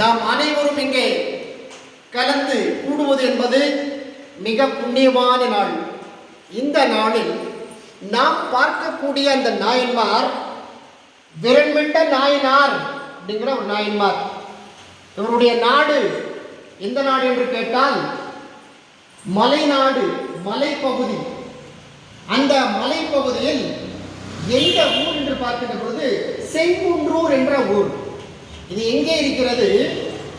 நாம் அனைவரும் இங்கே கலந்து கூடுவது என்பது மிக புண்ணியமான நாள். இந்த நாளில் நாம் பார்க்கக்கூடிய அந்த நாயன்மார் விரண்மிண்ட நாயனார் அப்படிங்கிற ஒரு நாயன்மார். இவருடைய நாடு எந்த நாடு என்று கேட்டால் மலைநாடு மலைப்பகுதி. அந்த மலைப்பகுதியில் எந்த ஊர் என்று பார்க்கின்ற பொழுது செங்குன்றூர் என்ற ஊர். இது எங்கே இருக்கிறது?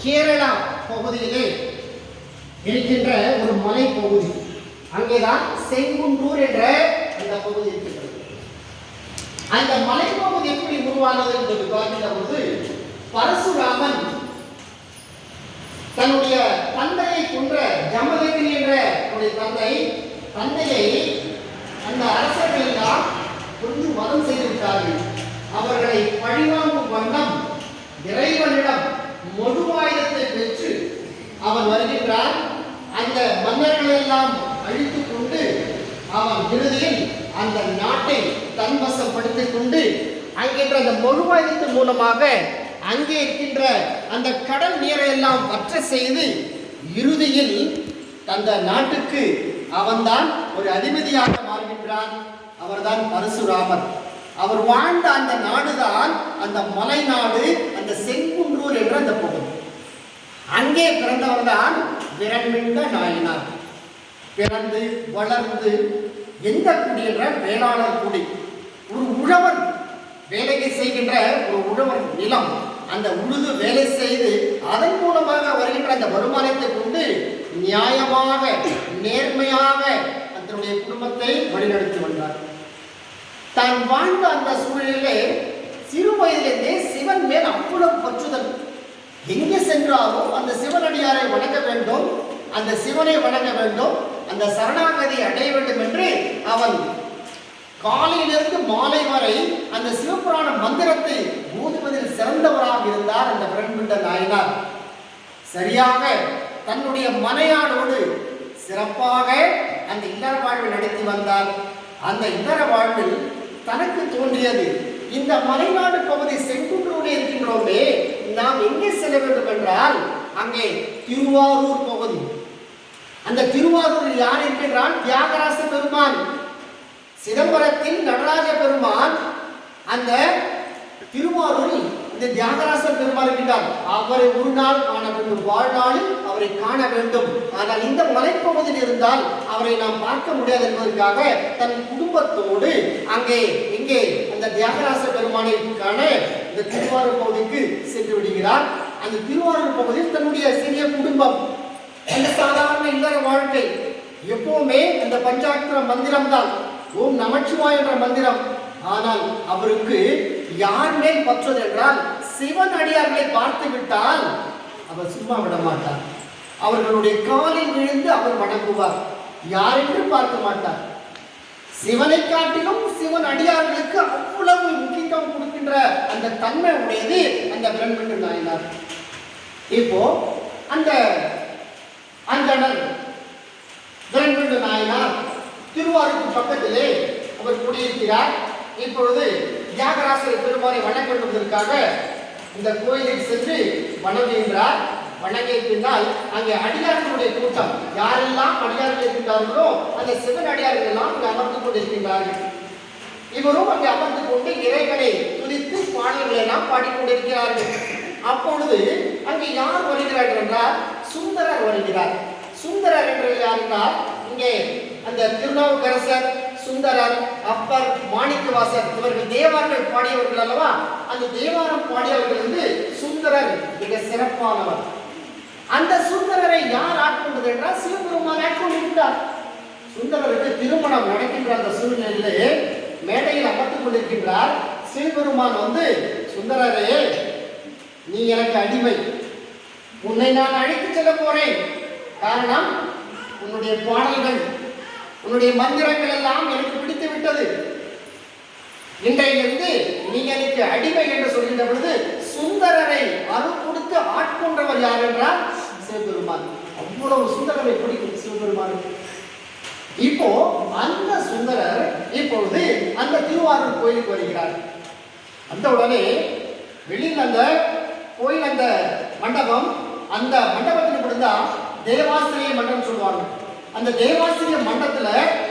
கேரளா பகுதியிலே இருக்கின்ற ஒரு மலைப்பகுதி அங்கேதான் செங்குன்றூர் என்ற அந்த பகுதி இருக்கின்றது அந்த மலைப்பகுதி எப்படி உருவானது என்று பார்க்கின்ற போது பரசுராமன் தன்னுடைய தந்தையை கொன்ற ஜமதகிரி என்ற தந்தை தந்தையை அந்த அரசர்கள் எல்லாம் மதம் வதம் செய்திருக்கிறார்கள் அவர்களை பழிவாங்கும் வண்ணம் இறைவனிடம் மொழுவாயுதத்தை பெற்று அவன் வருகின்றான். அந்த மன்னர்களை எல்லாம் அழித்துக் கொண்டு அவன் இறுதியில் அந்த நாட்டை தன்வசப்படுத்திக் கொண்டு அங்கின்ற அந்த மொழுவாயுதத்தின் மூலமாக அங்கே இருக்கின்ற அந்த கடல் நீரை எல்லாம் வற்ற செய்து இறுதியில் அந்த நாட்டுக்கு அவன்தான் ஒரு அதிபதியாக மாறுகின்றான். அவர்தான் பரசுராமன். அவர் வாழ்ந்த அந்த நாடுதான் அந்த மலை நாடு அந்த செங்குன்றூர் என்ற அந்த பகுதி. அங்கே பிறந்தவர் தான் விரண்மிண்ட நாயனார். பிறந்து வளர்ந்து எந்த குடி என்ற வேளாளர் குடி. ஒரு உழவன் வேலையை செய்கின்ற ஒரு உழவன் நிலம். அந்த உழுது வேலை செய்து அதன் மூலமாக வருகின்ற அந்த வருமானத்தை கொண்டு நியாயமாக நேர்மையாக தன்னுடைய குடும்பத்தை வழிநடத்தி வந்தார். தான் வாழ்ந்த அந்த சூழலிலே சிறு வயதிலிருந்தே சிவன் மேல் அவ்வளவு பற்றுதல். எங்கே சென்றாலும் அந்த சிவனடியாரை வணங்க வேண்டும் அந்த சிவனை வணங்க வேண்டும் அந்த சரணாகதி அடைய வேண்டும் என்று அவன் காலையிலிருந்து மாலை வரை அந்த சிவபுராண மந்திரத்தை ஊதுவதில் சிறந்தவராக இருந்தார் அந்த பிரண்மிண்ட நாயனார். சரியாக தன்னுடைய மனையாளோடு சிறப்பாக அந்த இல்லற வாழ்வை நடத்தி வந்தார். அந்த இல்லற வாழ்வில் தனக்கு தோன்றியது. இந்த மலைநாடு பகுதி செங்குன்றூரில் இருக்கின்றோமே நாம் எங்கே செல்ல வேண்டும் என்றால் அங்கே திருவாரூர் பகுதி. அந்த திருவாரூரில் யார் இருக்கின்றான்? தியாகராச பெருமான். சிதம்பரத்தில் நடராஜ பெருமான். அந்த திருவாரூரில் இந்த தியாகராசர் பெருமான் அவரை ஒரு நாள் காண வேண்டும். வாழ்நாளில் அவரை காண வேண்டும். ஆனால் இந்த மலைப்பகுதியில் இருந்தால் அவரை நாம் பார்க்க முடியாது என்பதற்காக தன் குடும்பத்தோடு அங்கே இங்கே அந்த தியாகராச பெருமானை காண இந்த திருவாரூர் பகுதிக்கு சென்று விடுகிறார். அந்த திருவாரூர் பகுதியில் தன்னுடைய சிறிய குடும்பம். அந்த சாதாரண இல்லற வாழ்க்கை. எப்பவுமே அந்த பஞ்சாட்சர மந்திரம் தான் ஓம் நமச்சிவாய் என்ற மந்திரம். ஆனால் அவருக்கு யார் மேல் பற்றுவது என்றால் சிவன் அடியார்களை பார்த்து விட்டால் அவர் சும்மா விட மாட்டார். அவர்களுடைய காலில் விழுந்து அவர் வணங்குவார் யார் என்று பார்க்க மாட்டார். சிவனை காட்டிலும் சிவன் அடியார்களுக்கு அவ்வளவு முக்கியத்துவம் கொடுக்கின்ற அந்த தன்மை உடையது அந்த பிரம்மண்டு நாயனார். இப்போ அந்த அந்தணர் பிரண்மண்டு நாயனார் திருவாரூருக்கு பக்கத்திலே அவர் குடியிருக்கிறார். இப்பொழுது தியாகராசர் பெருமானை வணக்கம் வேண்டுவதற்காக இந்த கோயிலில் சென்று வணங்குகின்றார். வணங்கிய பின்னால் அங்கே அடியார்களுடைய கூட்டம். யாரெல்லாம் அடியார்கள் இருக்கின்றார்களோ அந்த சிவன் அடியார்கள் எல்லாம் அங்கே அமர்ந்து கொண்டிருக்கின்றார்கள். இவரும் அங்கே அமர்ந்து கொண்டு இறைவனை துதித்து பாடல்களை எல்லாம் பாடிக்கொண்டிருக்கிறார்கள் அப்பொழுது அங்கே யார் வருகிறார்கள் என்றால் சுந்தரர் வருகிறார். சுந்தரர் என்று யார் என்றால் இங்கே அந்த திருநாவுக்கரசர் சுந்தரர் அப்பர் மாணிக்கவாசர் இவர்கள் தேவார்கள் பாடியவர்கள் அல்லவா? அந்த தேவாரம் பாடியவர்கள் வந்து சுந்தரர் மிக சிறப்பானவர். அந்த சுந்தரரை யார் ஆட்கொண்டது என்றால் சிவபெருமான் ஆட்கொண்டு சுந்தரருக்கு திருமணம் நடக்கின்ற அந்த சூழ்நிலையிலே மேடையில் அமர்ந்து கொண்டிருக்கின்றார். சிவபெருமான் வந்து சுந்தரரே நீ எனக்கு அடிமை. உன்னை நான் அழைத்துச் செல்ல போறேன். காரணம் உன்னுடைய பாடல்கள் உன்னுடைய மந்திரங்கள் எல்லாம் எனக்கு பிடித்து விட்டது. இன்றையிலிருந்து நீ எனக்கு அடிமை என்று சொல்கின்ற பொழுது சுந்தரரை அருள் கொடுத்து ஆட்கொண்டவர் யார் என்றால் சிவபெருமான். அவ்வளவு சுந்தரரை பிடிக்கும் சிவபெருமான். இப்போ அந்த சுந்தரர் இப்பொழுது அந்த திருவாரூர் கோயிலுக்கு வருகிறார். அந்த உடனே வெளியில் அந்த கோயில் அந்த மண்டபம் அந்த மண்டபத்தில் கொடுத்தா தேவாசிரிய மண்டபம் சொல்லுவாங்க அந்த தேவாசிரிய மண்டத்துல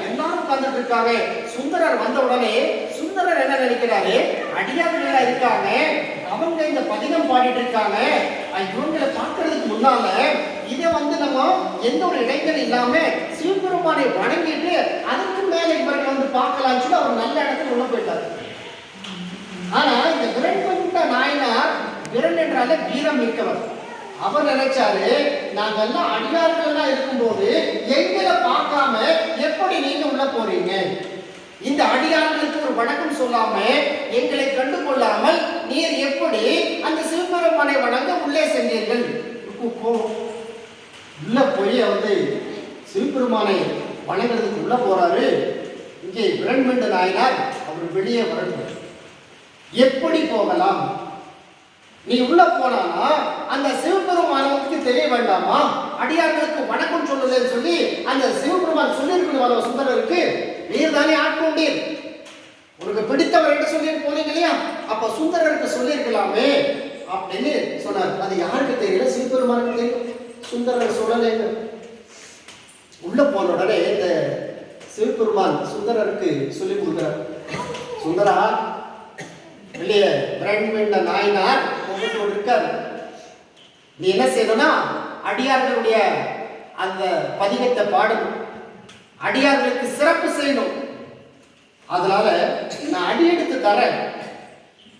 எல்லாரும் உட்கார்ந்துட்டு இருக்காங்க. சுந்தரர் வந்த உடனே சுந்தரர் என்ன நினைக்கிறாரு? அடியார்கள் இருக்காங்க. அவங்க இந்த பதிகம் பாடிட்டு இருக்காங்க. இவங்களை பார்க்கறதுக்கு முன்னால இதை வந்து நம்ம எந்த ஒரு இடைஞ்சல் இல்லாம சிவபெருமானை வணங்கிட்டு அதுக்கு மேல இவர்கள் வந்து பார்க்கலாம்னு சொல்லி அவர் நல்ல இடத்துல உள்ள போயிட்டாரு. ஆனா இந்த விரண்பட்ட நாயனார் விரண் என்றாலே வீரம் மிக்கவர். அவர் நினைச்சாரு நாங்கெல்லாம் அடியார்கள்லாம் இருக்கும்போது எங்களை பார்க்காம எப்படி நீங்க உள்ள போறீங்க? இந்த அடியார்களுக்கு ஒரு வணக்கம் சொல்லாம எங்களை கண்டு கொள்ளாமல் நீர் எப்படி அந்த சிவபெருமானை வணங்க உள்ளே சென்றீர்கள்? உள்ள போய் வந்து சிவபெருமானை வணங்குறதுக்கு உள்ள போறாரு. இங்கே விரண்மண்ட நாயனார் அவர் வெளியே வரணும் எப்படி போகலாம்? நீ உள்ள போனானா அந்த சிவபெருமானவனுக்கு தெரிய வேண்டாமா? அடியார்களுக்கு வணக்கம் சொல்லுதேன்னு சொல்லி அந்த சிவபெருமான் சொல்லியிருக்கணும் சுந்தரருக்கு. நீர் தானே ஆட்கொண்டீர். உனக்கு பிடித்தவர் என்று சொல்லி போனீங்க இல்லையா? அப்ப சுந்தரருக்கு சொல்லியிருக்கலாமே அப்படின்னு சொன்னார். அது யாருக்கு தெரியல? சிவபெருமானுக்கு தெரியும் சுந்தரர் சொல்லலைங்க உள்ள போன உடனே இந்த சிவபெருமான் சுந்தரருக்கு சொல்லி கொடுக்குறார். சுந்தரா வெளியே பிரண்மண்ட நாயினார். கோபத்தோடு இருக்கார் நீ என்ன செய்யணும்னா அடியார்களுடைய அந்த பதிகத்தை பாடணும். அடியார்களுக்கு சிறப்பு செய்யணும். அதனால நான் அடி எடுத்து தரேன்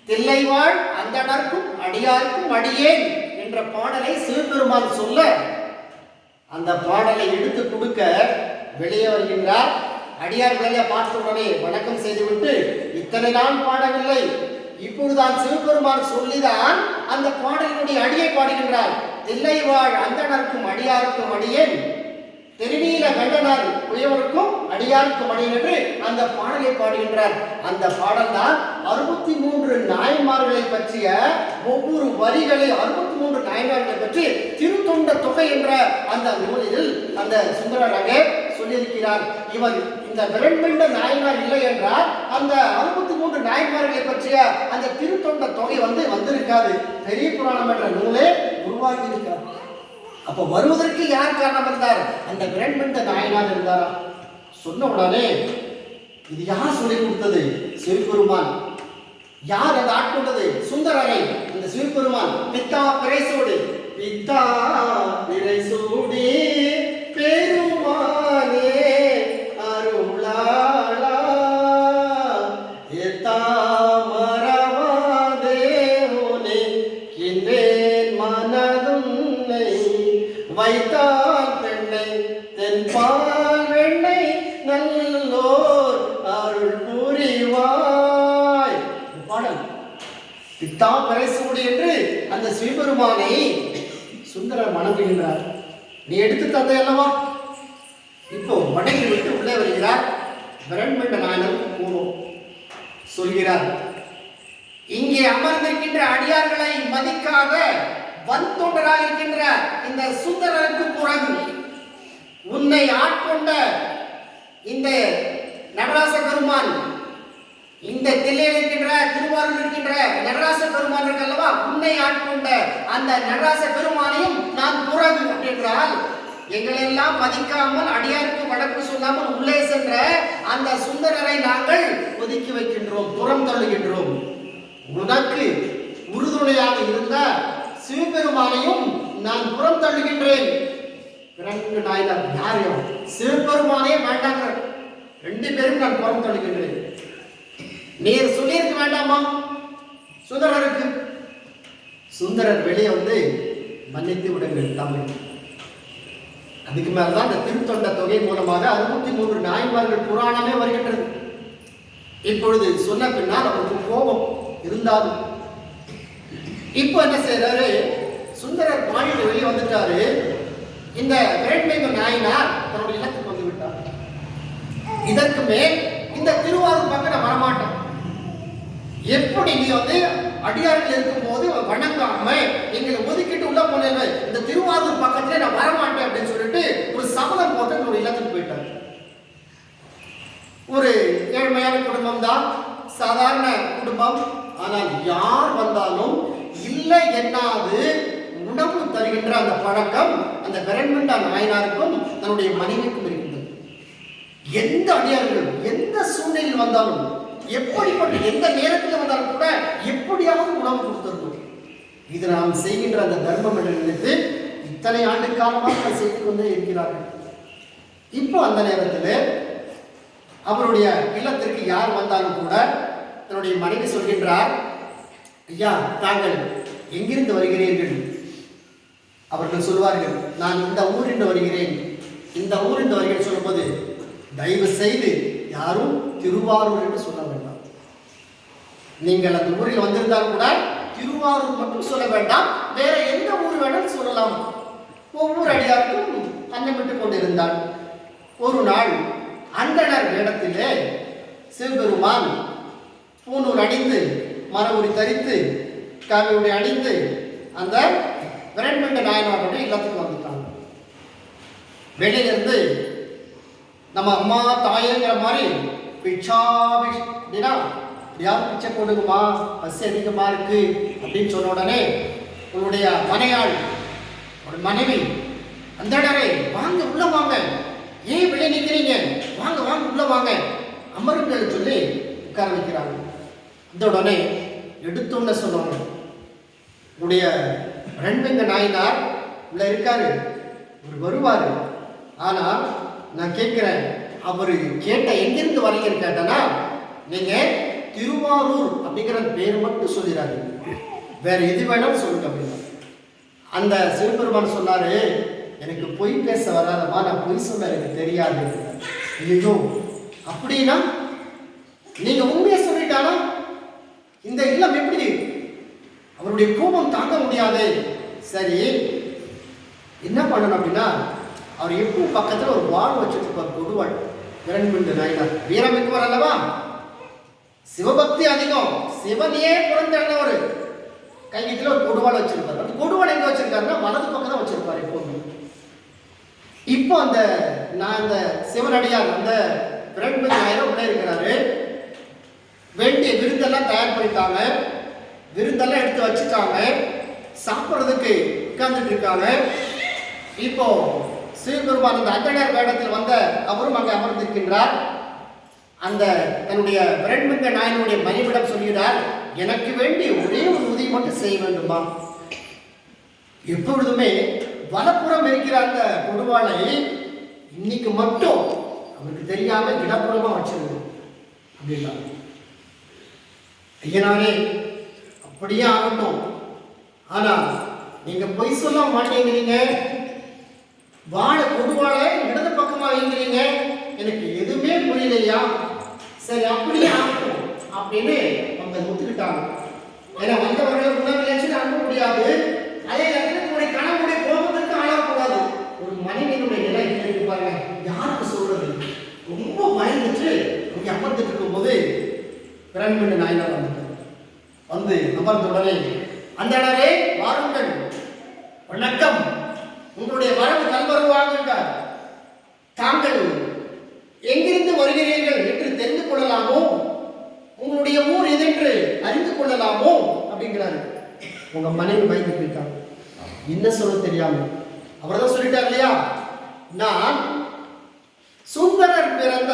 தில்லைவாழ் அந்தனர்க்கும் அடியாருக்கும் அடியேன் என்ற பாடலை சிவபெருமான் சொல்ல அந்த பாடலை எடுத்து கொடுக்க வெளியே வருகின்றார். அடியார்களை பார்த்த உடனே வணக்கம் செய்துவிட்டு இத்தனை நாள் பாடவில்லை. இப்பொழுதுதான் சிவபெருமான் சொல்லிதான் அந்த பாடலினுடைய அடியை பாடுகின்றார். தில்லை வாழ் அந்தனருக்கும் அடியாருக்கும் அடியேன் திருநீல கண்டனார் உயவருக்கும் அடியாருக்கும் அடியேன் என்று அந்த பாடலை பாடுகின்றார். அந்த பாடல் தான் அறுபத்தி மூன்று நாயன்மார்களை பற்றிய ஒவ்வொரு வரிகளை அறுபத்தி மூன்று நாயன்மார்களை பற்றி திருத்தொண்ட தொகை என்ற அந்த நூலில் அந்த சுந்தரராக சொல்லியிருக்கிறார். இவன் இந்த விரண்மிண்ட நாயனார் இல்லை என்றால் அந்த அறுபத்தி மூன்று நாயன்மார்களை பற்றிய அந்த திருத்தொண்ட தொகை வந்து வந்திருக்காது. பெரிய புராணம் என்ற நூலே உருவாகி இருக்காது அப்ப வருவதற்கு யார் காரணம் இருந்தார்? அந்த விரண்மிண்ட நாயனார் இருந்தாரா? சொன்ன உடனே இது யார் சொல்லி கொடுத்தது? சிவபெருமான். யார் அதை ஆட்கொண்டது? சுந்தரரை. இந்த சிவபெருமான் பித்தா பிரைசோடு பித்தா பிரைசோடி அந்த சிவபெருமானை சுந்தரர் மணங்குகின்றார் நீ எடுத்து தந்தை அல்லவா? இப்போ மடங்கி விட்டு உள்ளே வருகிறார். பிரண்மண்ட நாயனருக்கு கூறும் சொல்கிறார் இங்கே அமர்ந்திருக்கின்ற அடியார்களை மதிக்காத வந்தொண்டராக இருக்கின்ற இந்த சுந்தரருக்கு பிறகு. உன்னை ஆட்கொண்ட இந்த நடராச பெருமான் இந்த தில்லையில் இருக்கின்ற திருவாரூர் இருக்கின்ற நடராச பெருமான் இருக்கு அல்லவா உன்னை ஆட்கொண்ட அந்த நடராச பெருமானையும் நான் பிறகு எங்களை எங்களெல்லாம் மதிக்காமல் அடியாருக்கு வடக்கு சொல்லாமல் உள்ளே சென்ற அந்த சுந்தரரை நாங்கள் ஒதுக்கி வைக்கின்றோம் புறம் தள்ளுகின்றோம். உனக்கு உறுதுணையாக இருந்த சிவபெருமானையும் நான் புறம் தள்ளுகின்றேன். யாரையும் சிவபெருமானே வேண்டாங்க ரெண்டு பேரும் நான் புறம் தள்ளுகின்றேன். நீர் சொல்லியிருக்க வேண்டாமா? சுந்தரருக்கு. சுந்தரர் வெளியே வந்து மன்னித்து விடுங்கள் தமிழ் அதுக்கு மேலதான் இந்த திருத்தொண்ட தொகை மூலமாக அறுபத்தி மூன்று நாயன்மார்கள் புராணமே வருகின்றது. இப்பொழுது சொன்ன பின்னால் அவருக்கு கோபம் இருந்தாலும். இப்போ என்ன செய்யறாரு சுந்தரர் பாடிட்டு வெளியே வந்துட்டாரு. இந்த வேண்மைங்க நாயனார் தன்னுடைய இல்லத்துக்கு வந்து விட்டார். இதற்கு மேல் இந்த திருவாரூர் பக்கம் நான் வரமாட்டேன். எப்படி நீ வந்து அடியார்கள் இருக்கும்போது வணங்காம எங்களை ஒதுக்கிட்டு உள்ள போனேன் இந்த திருவாரூர் பக்கத்துல நான் வரமாட்டேன் அப்படின்னு சொல்லிட்டு ஒரு சபதம் போட்டு ஒரு இல்லத்துக்கு போயிட்டாரு ஒரு ஏழ்மையான குடும்பம் தான் சாதாரண குடும்பம். ஆனால் யார் வந்தாலும் இல்லை என்னாது உணவு தருகின்ற அந்த பழக்கம் அந்த பெரண்மண்டா நாயனாருக்கும் தன்னுடைய மனைவிக்கும் இருக்கின்றது. எந்த அடியார்கள் எந்த சூழ்நிலையில் வந்தாலும் எப்படிப்பட்ட எந்த நேரத்தில் வந்தாலும் கூட எப்படியாவது உணவு கொடுத்துருக்கோம் இது நாம் செய்கின்ற அந்த தர்மம் என்று நினைத்து இத்தனை ஆண்டு காலமாக செய்து கொண்டே இருக்கிறார்கள். இப்போ அந்த நேரத்தில் அவருடைய இல்லத்திற்கு யார் வந்தாலும் கூட தன்னுடைய மனைவி சொல்கின்றார் ஐயா தாங்கள் எங்கிருந்து வருகிறீர்கள்? அவர்கள் சொல்வார்கள் நான் இந்த ஊரின்று வருகிறேன். இந்த ஊரின்று வருகிறேன் சொல்லும்போது தயவு செய்து யாரும் திருவாரூர் என்று சொல்ல வேண்டும் நீங்கள் அந்த ஊரில் வந்திருந்தால் கூட திருவாரூர் மட்டும் சொல்ல வேண்டாம். வேற எந்த ஊர் வேணாலும் சொல்லலாம். ஒவ்வொரு அடியாருக்கும் அன்னமிட்டு கொண்டிருந்தாள். ஒரு நாள் அந்தனர் இடத்திலே சிவபெருமான் பூனூர் அணிந்து மரவுரி தரித்து காவியுடை அணிந்து அந்த விரண்மண்ட நாயனாருடைய இல்லத்துக்கு வந்துட்டாங்க வெளியிலிருந்து நம்ம அம்மா தாயங்கிற மாதிரி பிச்சாபிஷ் அப்படின்னா யார் பிச்சை போடுங்கம்மா பசி அதிகமா இருக்கு? அப்படின்னு சொன்ன உடனே உன்னுடைய மனையாள் ஒரு மனைவி அந்த வாங்க உள்ள வாங்க. ஏன் வெளியே நிற்கிறீங்க வாங்க வாங்க உள்ள வாங்க. அமருங்கள் சொல்லி உட்கார வைக்கிறாங்க அந்த உடனே எடுத்தோன்னு சொல்லுவாங்க உடைய ரெண்டுங்க நாயனார் உள்ள இருக்காரு. அவர் வருவார். ஆனால் நான் கேட்குறேன் அவர் கேட்ட எங்கிருந்து வரீங்கன்னு கேட்டேன்னா நீங்கள் திருவாரூர் அப்படிங்கிற பேர் மட்டும் சொல்லிடாரு வேற எது வேணாலும் சொல்லுங்க அப்படின்னா. அந்த சிவபெருமான் சொன்னாரு எனக்கு பொய் பேச வராதமா நான் பொய் சொல்ல எனக்கு தெரியாது. ஐயோ அப்படின்னா நீங்க உண்மையை சொல்லிட்டானா? இந்த இல்லம் எப்படி? அவருடைய கோபம் தாங்க முடியாது. சரி என்ன பண்ணணும் அப்படின்னா அவர் எப்பவும் பக்கத்தில் ஒரு வாழ் வச்சிருப்பார் இருப்பார் கொடுவாள். இரண்டு நாயினார் வீரமிக்கவர் அல்லவா? சிவபக்தி அதிகம். சிவனையே புறந்தவர் கையத்தில் ஒரு கொடுவாள் வச்சிருப்பார். அந்த கொடுவாள் எங்க வச்சிருக்காருன்னா வலது பக்கம் தான் வச்சிருப்பார் எப்போதும் இப்போ அந்த நான் அந்த சிவனடியார் அந்த பிரண்பு ஆயிரம் உள்ளே இருக்கிறாரு. வேண்டிய விருந்தெல்லாம் தயார் பண்ணிட்டாங்க. விருந்தெல்லாம் எடுத்து வச்சுட்டாங்க. சாப்பிட்றதுக்கு உட்கார்ந்துட்டு இருக்காங்க. இப்போ சிவபெருமான் அந்த அந்தனர் வேடத்தில் வந்த அவரும் அங்கே அமர்ந்திருக்கின்றார். அந்த தன்னுடைய பிரண்மிங்க நாயனுடைய மனைவிடம் சொல்கிறார் எனக்கு வேண்டி ஒரே ஒரு உதவி மட்டும் செய்ய வேண்டுமா? எப்பொழுதுமே வலப்புறம் இருக்கிற அந்த கொடுவாளை இன்னைக்கு மட்டும் அவருக்கு தெரியாம இடப்புறமா வச்சிருங்க அப்படின்னா ஐயனாரே அப்படியே ஆகட்டும். ஆனா நீங்க பொய் சொல்ல மாட்டேங்கிறீங்க. வாழை கொடுவாழை இடது பக்கமா வைங்கிறீங்க எனக்கு எதுவுமே புரியலையா? சரி அப்படியே ஆகட்டும் அப்படின்னு அவங்க ஒத்துக்கிட்டாங்க. ஏன்னா வந்தவர்களை உணவு அனுப்ப முடியாது. அதே நேரத்தில் உங்களுடைய கணவனுடைய கோபத்திற்கு ஆளாகக்கூடாது ஒரு மனிதனுடைய நிலை எப்படி இருக்கு பாருங்க. யாருக்கு சொல்றது? ரொம்ப பயந்துட்டு இங்க அமர்ந்துட்டு இருக்கும்போது பிரண்மணி நாயனார் வந்து வந்து அமர்ந்த உடனே அந்த இடரே வாருங்கள். வணக்கம். உங்களுடைய வரவு நல்வரவாக தாங்கள் எங்கிருந்து வருகிறீர்கள் என்று தெரிந்து கொள்ளலாமோ? உங்களுடைய ஊர் எதென்று அறிந்து கொள்ளலாமோ? அப்படிங்கிறாரு. உங்க மனைவி பயந்து போயிட்டாங்க என்ன சொல்ல தெரியாம? அவர் தான் சொல்லிட்டார் இல்லையா? நான் சுந்தரர் பிறந்த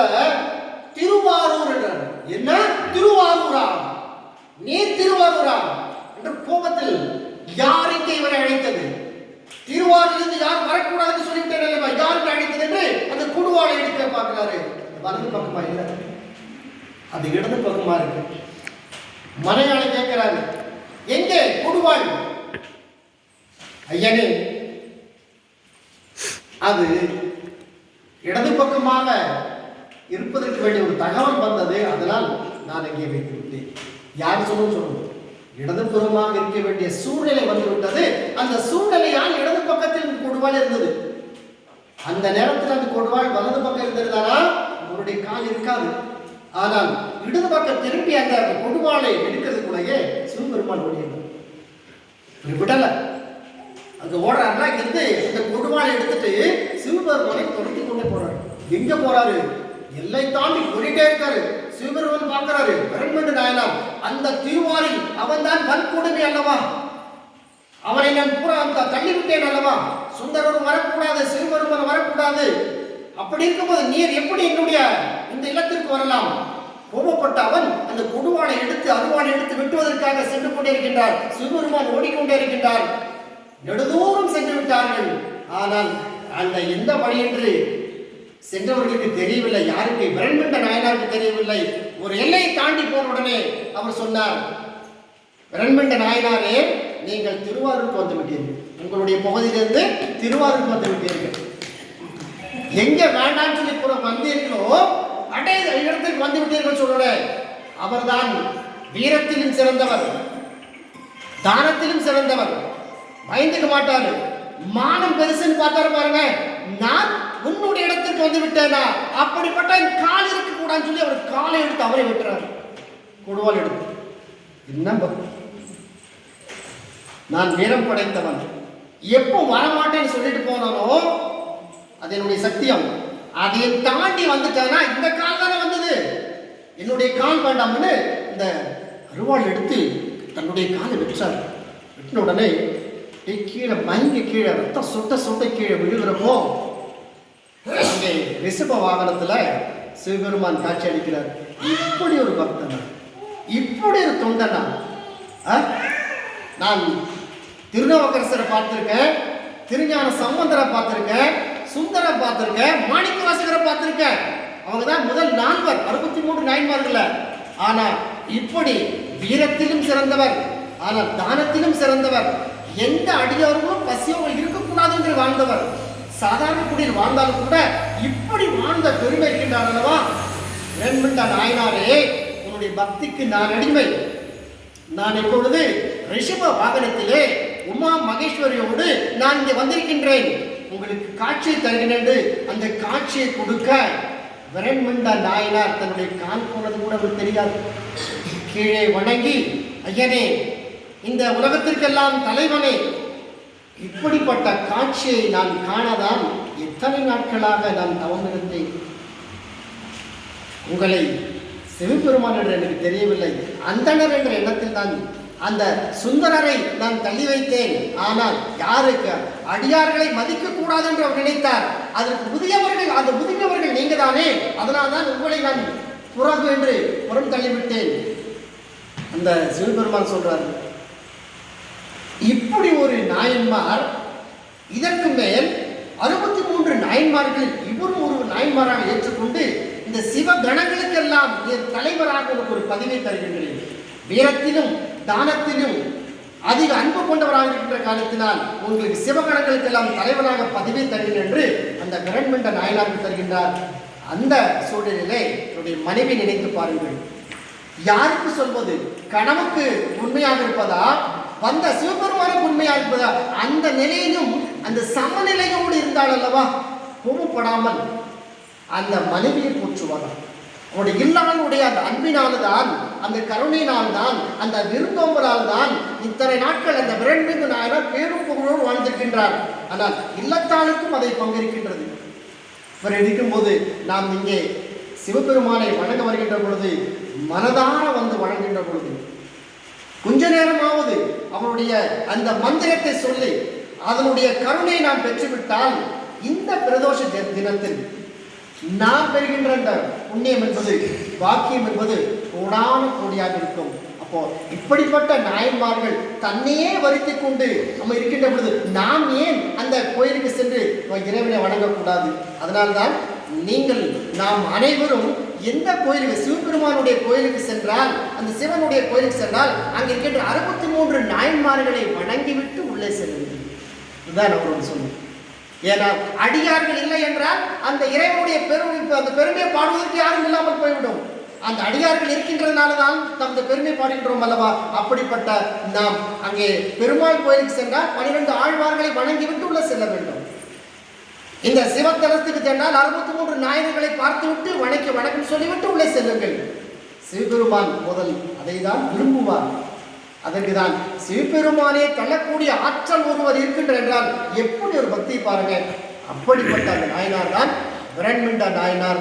திருவாரூர் என்றார். என்ன? திருவாரூரா? நீ திருவாரூரா? என்ற கோபத்தில் யாருக்கு இவரை அழைத்தது? திருவாரிலிருந்து யார் வரக்கூடாதுன்னு சொல்லிவிட்டேன் அல்லவா? யாருக்கு அழைத்தது என்று அந்த குடுவாளை எடுக்க பார்க்கிறாரு. வலது பக்கமா இல்லை. அது இடது பக்கமா இருக்கு. மலையாளி கேட்கிறாரு எங்கே? குடுவாள். ஐயனே. அது இடது பக்கமாக இருப்பதற்கு வேண்டிய ஒரு தகவல் வந்தது. அதனால் நான் அங்கே வைத்து விட்டேன். யார் சொல்லும் சொல்லணும் இடதுபுறமாக இருக்க வேண்டிய சூழ்நிலை வந்துவிட்டது. அந்த சூழ்நிலையால் இடது பக்கத்தில் கொடுவாள் இருந்தது அந்த நேரத்தில் அந்த கொடுவாள் வலது பக்கம் இருந்திருந்தாரா அவருடைய கால் இருக்காது. ஆனால் இடது பக்கம் திரும்பி அந்த கொடுவாளை எடுக்கிறதுக்குள்ளேயே சிவபெருமான் ஓடியது. இவர் விடல. அங்க ஓடுறாருன்னா இங்கிருந்து இந்த கொடுவாளை எடுத்துட்டு சிவபெருமானை துரத்தி கொண்டு போறாரு. எங்க போறாரு? எல்லை தாண்டி ஓடிட்டே இருக்காரு. சிவபெருமான் பார்க்கிறாரு. பெருமண்டு நாயனார் அந்த திருவாரில் அவன் தான் வன்கொடுமை அல்லவா? அவனை நான் பூரா அந்த தள்ளிவிட்டேன் அல்லவா? சுந்தரரும் வரக்கூடாது சிறுவருமன் வரக்கூடாது. அப்படி இருக்கும்போது நீர் எப்படி என்னுடைய இந்த இல்லத்திற்கு வரலாம்? கோபப்பட்ட அவன் அந்த கொடுவானை எடுத்து அருவானை எடுத்து வெட்டுவதற்காக சென்று கொண்டிருக்கின்றார். சிவபெருமான் ஓடிக்கொண்டே இருக்கின்றார் நெடுதூரம் சென்று விட்டார்கள். ஆனால் அந்த எந்த வழி என்று சென்றவர்களுக்கு தெரியவில்லை யாருக்கு? விரண்மண்ட நாயனாருக்கு தெரியவில்லை. ஒரு எல்லையை தாண்டி போன உடனே அவர் சொன்னார் விரண்மண்ட நாயனாரே நீங்கள் திருவாரூருக்கு வந்து விட்டீர்கள். உங்களுடைய பகுதியிலிருந்து திருவாரூருக்கு வந்து விட்டீர்கள். எங்க வேண்டாம்னு சொல்லி கூட வந்தீர்களோ அடே இடத்துக்கு வந்து விட்டீர்கள் சொல்லுற அவர்தான் வீரத்திலும் சிறந்தவர் தானத்திலும் சிறந்தவர். பயந்துக்க மாட்டாரு. மானம் பெருசுன்னு பார்த்தாரு பாருங்க. நான் உன்னுடைய இடத்திற்கு வந்து விட்டேனா? அப்படிப்பட்ட என் கால் இருக்க கூடாதுன்னு சொல்லி அவர் காலை எடுத்து அவரை விட்டுறாரு. கொடுவால் எடுத்து. என்ன நான் வீரம் படைத்தவன். எப்போ வரமாட்டேன்னு சொல்லிட்டு போனானோ அது என்னுடைய சத்தியம். அதை தாண்டி வந்துட்டேன்னா இந்த கால் தானே வந்தது. என்னுடைய கால் வேண்டாம்னு இந்த அருவாள் எடுத்து தன்னுடைய காலை வெற்றார் வெட்டின உடனே கீழே மயங்க கீழே ரத்தம் சொட்ட சொட்ட கீழே விழுகிறப்போ அங்கே ரிஷப வாகனத்தில் சிவபெருமான் காட்சி அளிக்கிறார். இப்படி ஒரு பக்தனா இப்படி ஒரு தொண்டனா ஆ? நான் திருநாவுக்கரசரை பார்த்துருக்கேன் திருஞான சம்பந்தரை பார்த்துருக்கேன் சுந்தரை பார்த்துருக்கேன் மாணிக்க வாசகரை பார்த்துருக்கேன். அவங்க தான் முதல் நால்வர் அறுபத்தி மூன்று நாயன்மார்கள்ல. ஆனால் இப்படி வீரத்திலும் சிறந்தவர் ஆனால் தானத்திலும் சிறந்தவர் எந்த அடியார்களும் பசியோடு இருக்கக்கூடாது என்று வாழ்ந்தவர் சாதாரண குடியில் வாழ்ந்தாலும் கூட இப்படி வாழ்ந்த பெருமை இருக்கின்றார் அல்லவா? வேண்மிட்ட நாயனாரே உன்னுடைய பக்திக்கு நான் அடிமை. நான் இப்பொழுது ரிஷப வாகனத்திலே உமா மகேஸ்வரியோடு நான் இங்கே வந்திருக்கின்றேன். உங்களுக்கு காட்சியை தருகிறேன் என்று அந்த காட்சியை கொடுக்க விரண்மண்ட நாயனார் தன்னுடைய கால் போனது கூட அவருக்கு தெரியாது. கீழே வணங்கி ஐயனே இந்த உலகத்திற்கெல்லாம் தலைவனே. இப்படிப்பட்ட காட்சியை நான் காணதான் எத்தனை நாட்களாக நான் தவம் உங்களை சிவபெருமான் என்று எனக்கு தெரியவில்லை. அந்தனர் என்ற எண்ணத்தில் தான் அந்த சுந்தரரை நான் தள்ளி வைத்தேன். ஆனால் யாருக்கு? அடியார்களை மதிக்க கூடாது என்று அவர் நினைத்தார். அதற்கு முதியவர்கள் அந்த முதியவர்கள் நீங்க தானே அதனால் தான் உங்களை நான் புறகு என்று புறம் தள்ளிவிட்டேன். அந்த சிவபெருமான் சொல்றார் இப்படி ஒரு நாயன்மார் இதற்கு மேல் அறுபத்தி மூன்று நாயன்மார்களில் இவரும் ஒரு நாயன்மாராக ஏற்றுக்கொண்டு இந்த சிவ கணங்களுக்கெல்லாம் நீர் தலைவராக உனக்கு ஒரு பதவியை தருகின்றேன் வீரத்திலும் தானத்திலும் அதிக அன்பு கொண்டவராக இருக்கின்ற காரணத்தினால் உங்களுக்கு சிவகணங்களுக்கெல்லாம் தலைவராக பதவி தருகிறேன் என்று அந்த விரண்மண்ட நாயனாருக்கு தருகின்றார். அந்த சூழ்நிலையிலே என்னுடைய மனைவி நினைத்து பாருங்கள். யாருக்கு சொல்வது? கனவுக்கு உண்மையாக இருப்பதா? வந்த சிவபெருமானுக்கு உண்மையாக இருப்பதா அந்த நிலையிலும் அந்த சமநிலையோடு இருந்தால் அல்லவா? கோபப்படாமல் அந்த மனைவியை போற்றுவாராம் அவனுடைய இல்லாளுடைய அந்த அன்பினால்தான் அந்த கருணையினால் தான் அந்த விருந்தோம்பலால் தான் இத்தனை நாட்கள் அந்த விரண்மிகு நாயனார் பேரும் புகழோடு வாழ்ந்திருக்கின்றார். ஆனால் இல்லத்தாளுக்கும் அதை பங்கிருக்கின்றது. இவர் இருக்கும்போது நாம் இங்கே சிவபெருமானை வணங்க வருகின்ற பொழுது மனதார வந்து வணங்குகின்ற பொழுது கொஞ்ச நேரமாவது அவனுடைய அந்த மந்திரத்தை சொல்லி அதனுடைய கருணையை நாம் பெற்றுவிட்டால் இந்த பிரதோஷ தினத்தில் நாம் பெறுகின்ற அந்த புண்ணியம் என்பது பாக்கியம் என்பது கோடான கோடியாக இருக்கும். அப்போ இப்படிப்பட்ட நாயன்மார்கள் தன்னையே வருத்தி கொண்டு நம்ம இருக்கின்ற பொழுது நாம் ஏன் அந்த கோயிலுக்கு சென்று இறைவனை வணங்கக்கூடாது? அதனால்தான் நீங்கள் நாம் அனைவரும் எந்த கோயிலுக்கு சிவபெருமானுடைய கோயிலுக்கு சென்றால் அந்த சிவனுடைய கோயிலுக்கு சென்றால் அங்கே இருக்கின்ற அறுபத்தி மூன்று நாயன்மார்களை வணங்கிவிட்டு உள்ளே செல்ல வேண்டும். இதுதான் அவரோட சொன்னோம் ஏன்னா அடியார்கள் இல்லை என்றால் அந்த இறைவனுடைய பெருமை அந்த பெருமையை பாடுவதற்கு யாரும் இல்லாமல் போய்விடும். அந்த அடியார்கள் இருக்கின்றதுனால தான் தமது பெருமை பாடுகின்றோம் அல்லவா? அப்படிப்பட்ட நாம் அங்கே பெருமாள் கோயிலுக்கு சென்றால் பனிரெண்டு ஆழ்வார்களை வணங்கிவிட்டு உள்ள செல்ல வேண்டும். இந்த சிவத்தலத்துக்கு சென்றால் அறுபத்தி மூன்று நாயகர்களை பார்த்துவிட்டு வணக்கி வணக்கம் சொல்லிவிட்டு உள்ளே செல்லுங்கள். சிவபெருமான் முதல் அதை தான் விரும்புவார். அதற்கு தான் சிவபெருமானே தள்ளக்கூடிய ஆற்றல் ஒருவர் இருக்கின்ற என்றால் எப்படி ஒரு பக்தி பாருங்க அப்படிப்பட்ட அந்த நாயனார் தான் பிரண்மிண்ட நாயனார்.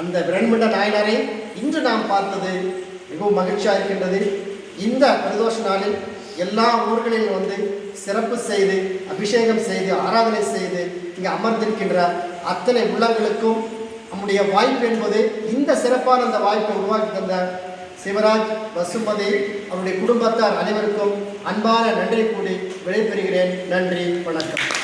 அந்த பிரண்மிண்ட நாயனாரை இன்று நாம் பார்த்தது மிகவும் மகிழ்ச்சியாக இருக்கின்றது. இந்த பிரதோஷ நாளில் எல்லா ஊர்களிலும் வந்து சிறப்பு செய்து அபிஷேகம் செய்து ஆராதனை செய்து இங்கே அமர்ந்திருக்கின்ற அத்தனை உள்ளங்களுக்கும் நம்முடைய வாய்ப்பு என்பது இந்த சிறப்பான அந்த வாய்ப்பை உருவாக்கி தந்த சிவராஜ் வசுமதி அவருடைய குடும்பத்தார் அனைவருக்கும் அன்பான நன்றி கூடி விடைபெறுகிறேன். நன்றி வணக்கம்.